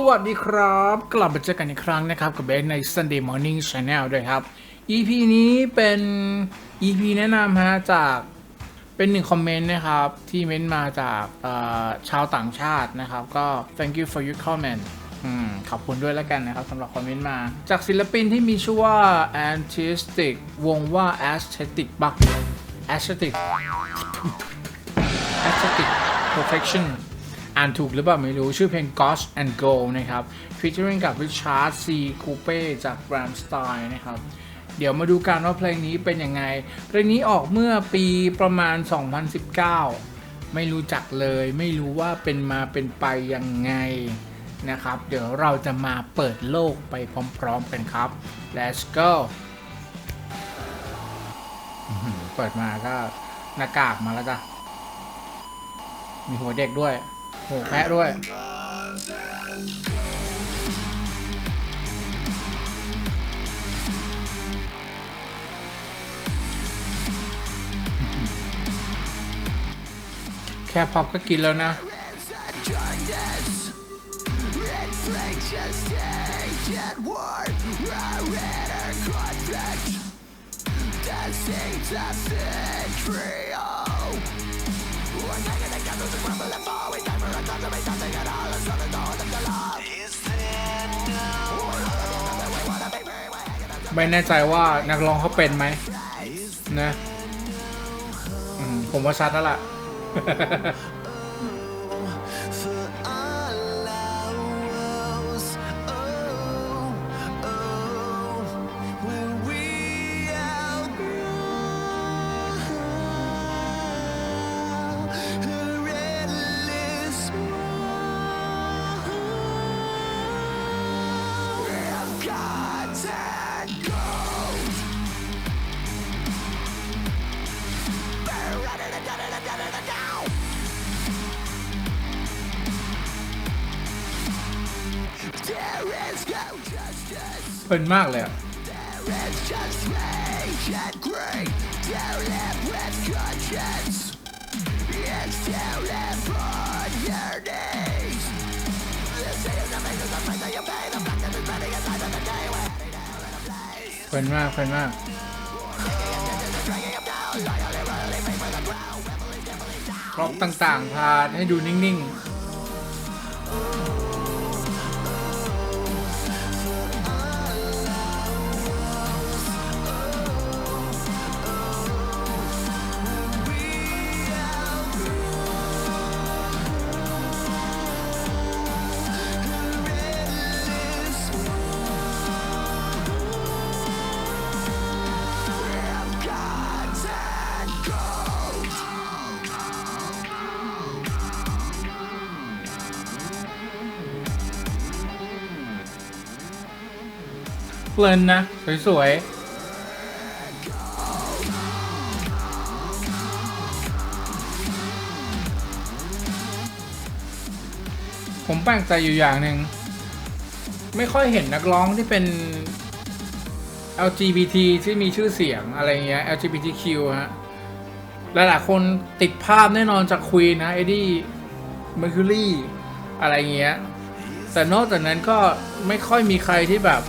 สวัสดีครับ กลับมาเจอกันอีกครั้งนะครับ กับเบสใน Sunday Morning Channel ด้วยครับ EP นี้เป็น EP แนะนำฮะจากเป็นหนึ่งคอมเมนต์นะครับ ที่เม้นต์มาจากชาวต่างชาตินะครับ ก็ thank you for your comment ขอบคุณด้วยแล้วกันนะครับสำหรับคอมเมนต์มา จากศิลปินที่มีชื่อว่า Artistic วงว่า Aesthetic บัก Aesthetic Aesthetic Perfection อ่านถูกหรือเปล่าไม่รู้ชื่อเพลง Ghost and Go นะครับ featuring กับ Richard C. Coupe จาก Ram Style นะครับ เดี๋ยวมาดูกันว่าเพลงนี้เป็นยังไง เพลงนี้ออกเมื่อปีประมาณ 2019 ไม่รู้จักเลย ไม่รู้ว่าเป็นมาเป็นไปยังไงนะครับ เดี๋ยวเราจะมาเปิดโลกไปพร้อมๆกันครับ let's go เปิดมาก็หน้ากากมาแล้วจ้ะมีหัวเด็กด้วย โหแพะด้วย แค่พอก็กินแล้วนะ ไม่แน่ใจว่านักร้องเขาเป็นไหมนะผมว่าชัดแล้วล่ะ เพลินมากเลยอะเพลินมากเพลินมากครบต่างๆ พาให้ดูนิ่ง ๆ เพลินนะ สวยๆผมแปลกใจอยู่อย่างหนึ่ง ไม่ค่อยเห็นนักร้องที่เป็น LGBT ที่มีชื่อเสียงอะไรเงี้ย LGBTQ ฮะ หลายๆคนติดภาพแน่นอนจากควีนนะเอ็ดดี้เมอร์คิวรีอะไรเงี้ย แต่นอกจากนั้นก็ไม่ค่อยมีใครที่แบบ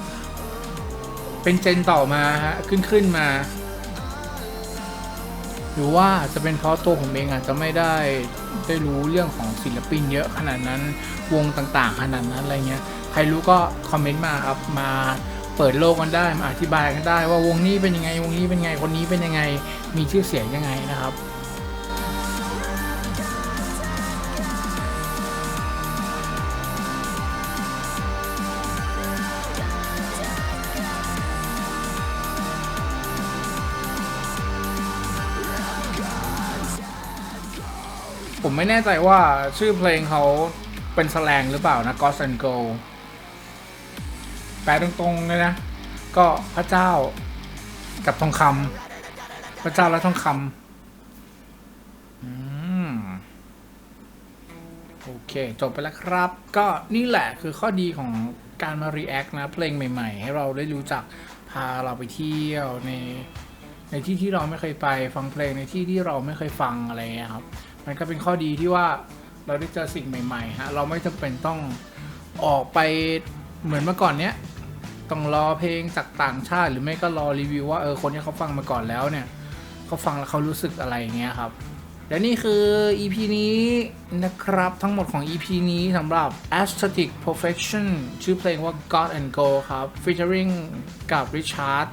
เป็นเจนต่อมาฮะขึ้นขึ้นมา หรือว่าจะเป็นเพราะตัวผมเองอาจจะไม่ได้ได้รู้เรื่องของศิลปินเยอะขนาดนั้นวงต่างๆ ขนาดนั้นอะไรเงี้ยใครรู้ก็คอมเมนต์มาครับมาเปิดโลกกันได้มาอธิบายกันได้ว่าวงนี้เป็นยังไงวงนี้เป็นยังไงคนนี้เป็นยังไงมีชื่อเสียงยังไงนะครับ ผมไม่แน่ใจว่าชื่อเพลงเขาเป็นแสลงหรือเปล่านะ God and Go แปลตรงๆเลยนะ ก็พระเจ้ากับทองคำพระเจ้าและทองคำโอเค จบไปแล้วครับ ก็นี่แหละคือข้อดีของการมา react นะ เพลงใหม่ๆ ให้เราได้รู้จักพาเราไปเที่ยวในในที่ที่เราไม่เคยไปฟังเพลงในที่ที่เราไม่เคยฟังอะไรเงี้ยครับ มันก็เป็นข้อดีที่ว่าเราได้เจอสิ่งใหม่ๆฮะเราไม่จำเป็นต้องออกไปเหมือนเมื่อก่อนเนี้ยต้องรอเพลงจากต่างชาติ หรือไม่ก็รอรีวิวว่าเออคนที่เขาฟังมาก่อนแล้วเนี่ยเขาฟังแล้วเขารู้สึกอะไรอย่างเงี้ยครับและนี่คือ EP นี้นะครับทั้งหมดของ EP นี้สำหรับ Aesthetic Perfection ชื่อเพลงว่า God and Go ครับ featuring กับ Richard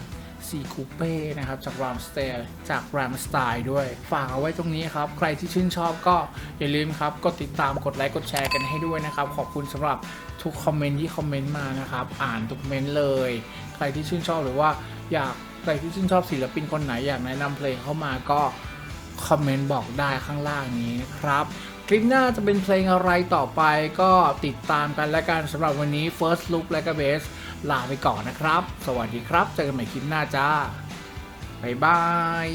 ซีคูเป้นะครับ จาก Ram s t a y จาก Ram Style ด้วย ฝากเอาไว้ตรงนี้ครับ ใครที่ชื่นชอบก็อย่าลืมครับ กดติดตามกดไลค์กดแชร์กันให้ด้วยนะครับ ขอบคุณสำหรับทุกคอมเมนต์ที่คอมเมนต์มานะครับ อ่านทุกเมนต์เลย ใครที่ชื่นชอบหรือว่าอยากใครที่ชื่นชอบศิลปินคนไหนอยากแนะนำเพลงเข้ามาก็คอมเมนต์บอกได้ข้างล่างนี้นะครับ คลิปหน้าจะเป็นเพลงอะไรต่อไปก็ติดตามกันและกันสำหรับวันนี้ First Look และก็ Base ลาไปก่อนนะครับ สวัสดีครับ เจอกันใหม่คลิปหน้าจ้า บ๊ายบาย